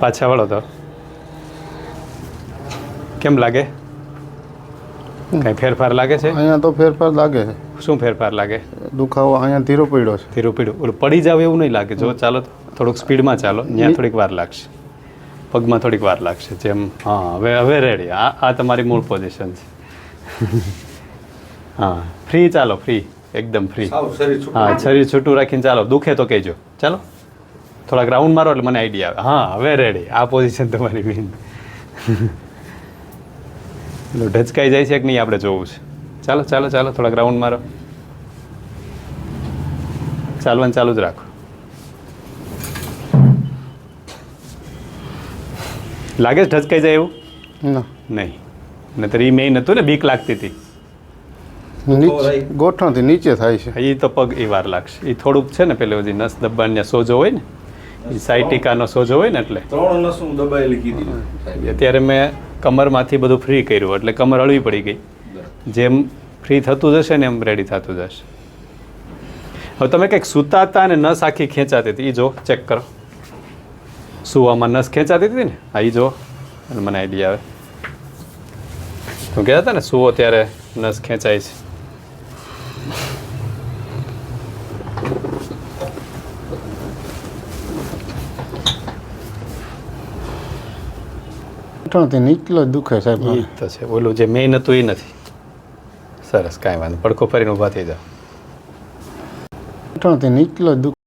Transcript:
પાછા વળો તો. કેમ લાગે? કઈ ફેરફાર લાગે છે? અહીંયા તો ફેરફાર લાગે છે. શું ફેરફાર લાગે? દુખાવો અહીંયા ધીરો પીડો છે. ધીરો પીડું ઓલું પડી જાવ એવું નહીં લાગે. જો ચાલો થોડુંક સ્પીડમાં ચાલો. ત્યાં થોડીક વાર લાગશે. પગમાં થોડીક વાર લાગશે. જેમ હા હવે હવે રેડી આ આ તમારી મૂળ પોઝિશન છે. હા. ફ્રી ચાલો ફ્રી એકદમ ફ્રી. હા શરીર છૂટું રાખીને ચાલો. દુખે તો કહેજો. ચાલો. થોડાક રાઉન્ડ મારો એટલે મને આઈડિયા આવે. હા હવે રેડી આ પોઝિશન તમારી પેલું ઢચકાઈ જાય છે કે નહીં આપણે જોવું છે. ચાલો ચાલો ચાલો થોડાક રાઉન્ડ મારો. ચાલવાનું ચાલુ જ રાખો. લાગે છે ઢચકાઈ જાય એવું? નહીં નહીં. નહીતર એ મેઇન હતું ને બીક લાગતી હતી. નીચે ગોઠણથી નીચે થાય છે. એ તો પગ એ વાર લાગશે. એ થોડુંક છે ને પેલું જે નસ દબાણને સોજો હોય ને સાયટિકાનો સોજો હોય ને એટલે. ત્રણ નસું દબાયેલી કીધી. અત્યારે મેં કમરમાંથી બધું ફ્રી કર્યું એટલે કમર હળવી પડી ગઈ. જેમ ફ્રી થતું જશે ને એમ રેડી થતું જશે. હવે તમે કંઈક સૂતા હતા અને નસ આખી ખેંચાતી હતી એ જો ચેક કરો. સુવામાં નસ ખેંચાતી હતી ને? આ એ જો. અને મને આઈડિયા આવે. તું કહેતા હતા ને સુવો ત્યારે નસ ખેંચાય છે. ગોઠણથી નીચલો જ દુખે સાહેબ. એ તો છે. ઓલું જે મેઇન હતું એ નથી. સરસ કાંઈ વાંધો પડખો ફરીને ઊભા થઈ જાઓ. ગોઠણથી નીચલો જ દુખે